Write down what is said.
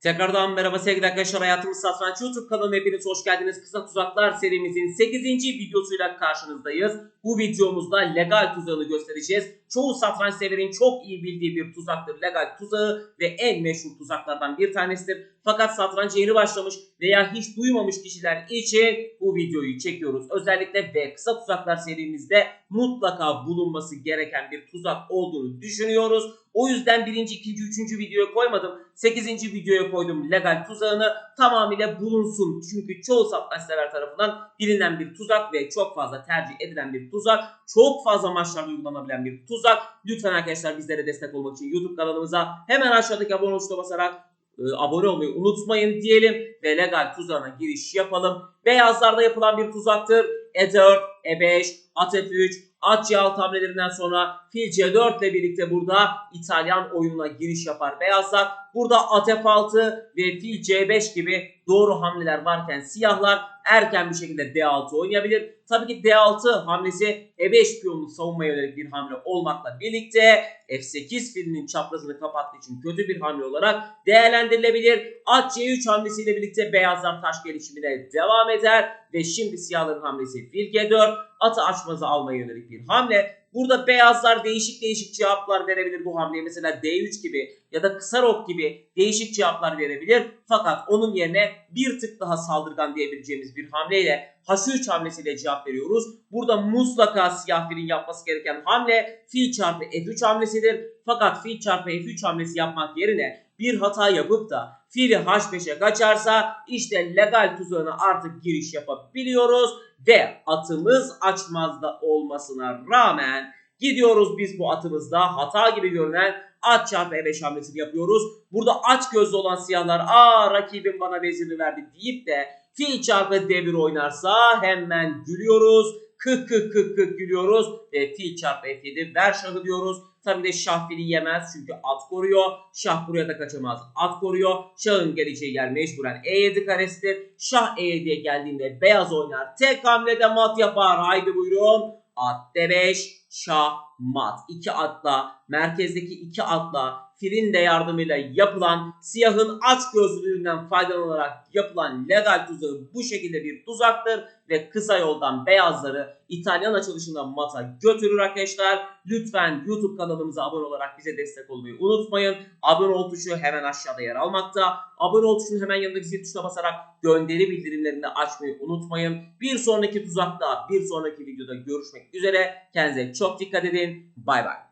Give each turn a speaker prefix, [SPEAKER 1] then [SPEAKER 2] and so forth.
[SPEAKER 1] Tekrardan merhaba sevgili arkadaşlar. Hayatımız Satranç YouTube kanalına hepiniz hoş geldiniz. Kısa Tuzaklar serimizin 8. videosuyla karşınızdayız. Bu videomuzda legal tuzağını göstereceğiz. Çoğu satranç severin çok iyi bildiği bir tuzaktır legal tuzağı ve en meşhur tuzaklardan bir tanesidir. Fakat satranç yeni başlamış veya hiç duymamış kişiler için bu videoyu çekiyoruz. Özellikle ve kısa tuzaklar serimizde mutlaka bulunması gereken bir tuzak olduğunu düşünüyoruz. O yüzden birinci, ikinci, üçüncü videoya koymadım. Sekizinci videoya koydum legal tuzağını tamamıyla bulunsun. Çünkü çoğu satranç sever tarafından bilinen bir tuzak ve çok fazla tercih edilen bir tuzak. Çok fazla maçlarda uygulanabilen bir tuzak. Lütfen arkadaşlar bizlere destek olmak için YouTube kanalımıza hemen aşağıdaki abone tuşuna basarak e, abone olmayı unutmayın diyelim ve legal tuzağına giriş yapalım. Beyazlarda yapılan bir tuzaktır. E4, E5, At F3, At C6 hamlelerinden sonra fil C4 ile birlikte burada İtalyan oyununa giriş yapar beyazlar. Burada at F6 ve fil C5 gibi doğru hamleler varken siyahlar erken bir şekilde D6 oynayabilir. Tabii ki D6 hamlesi E5 piyonunu savunmaya yönelik bir hamle olmakla birlikte F8 filinin çaprazını kapattığı için kötü bir hamle olarak değerlendirilebilir. At C3 hamlesiyle birlikte beyazlar taş gelişimine devam eder ve şimdi siyahların hamlesi fil G4 atı açmazı almaya yönelik bir hamle. Burada beyazlar değişik değişik cevaplar verebilir bu hamleye. Mesela D3 gibi ya da kısa rok gibi değişik cevaplar verebilir. Fakat onun yerine bir tık daha saldırgan diyebileceğimiz bir hamleyle H3 hamlesiyle cevap veriyoruz. Burada mutlaka siyah filin yapması gereken hamle fil çarpı F3 hamlesidir. Fakat fil çarpı F3 hamlesi yapmak yerine bir hata yapıp da fili H5'e kaçarsa işte legal tuzağına artık giriş yapabiliyoruz ve atımız açmazda olmasına rağmen gidiyoruz biz bu atımızda hata gibi görünen at çarpı E5 hamlesini yapıyoruz. Burada aç gözlü olan siyahlar aa rakibim bana vezirini verdi deyip de fil çarpı D1 oynarsa hemen gülüyoruz. Kık kık kık kık gülüyoruz ve fil çarpı F7 ver şahı diyoruz. Tabii de şah fili yemez çünkü at koruyor. Şah buraya da kaçamaz. At koruyor. Şahın geleceği yer mecburen E7 karesidir. Şah E7'ye geldiğinde beyaz oynar. Tek hamlede mat yapar. Haydi buyurun. At D5. Şah mat. İki atla merkezdeki iki atla filin de yardımıyla yapılan siyahın aç gözlülüğünden faydalanarak yapılan legal tuzağı bu şekilde bir tuzaktır ve kısa yoldan beyazları İtalyan açılışında mata götürür arkadaşlar. Lütfen YouTube kanalımıza abone olarak bize destek olmayı unutmayın. Abone ol tuşu hemen aşağıda yer almakta. Abone ol tuşunun hemen yanındaki zil tuşuna basarak gönderi bildirimlerini açmayı unutmayın. Bir sonraki tuzakta, bir sonraki videoda görüşmek üzere. Kendinize çok dikkat edin. Bay bay.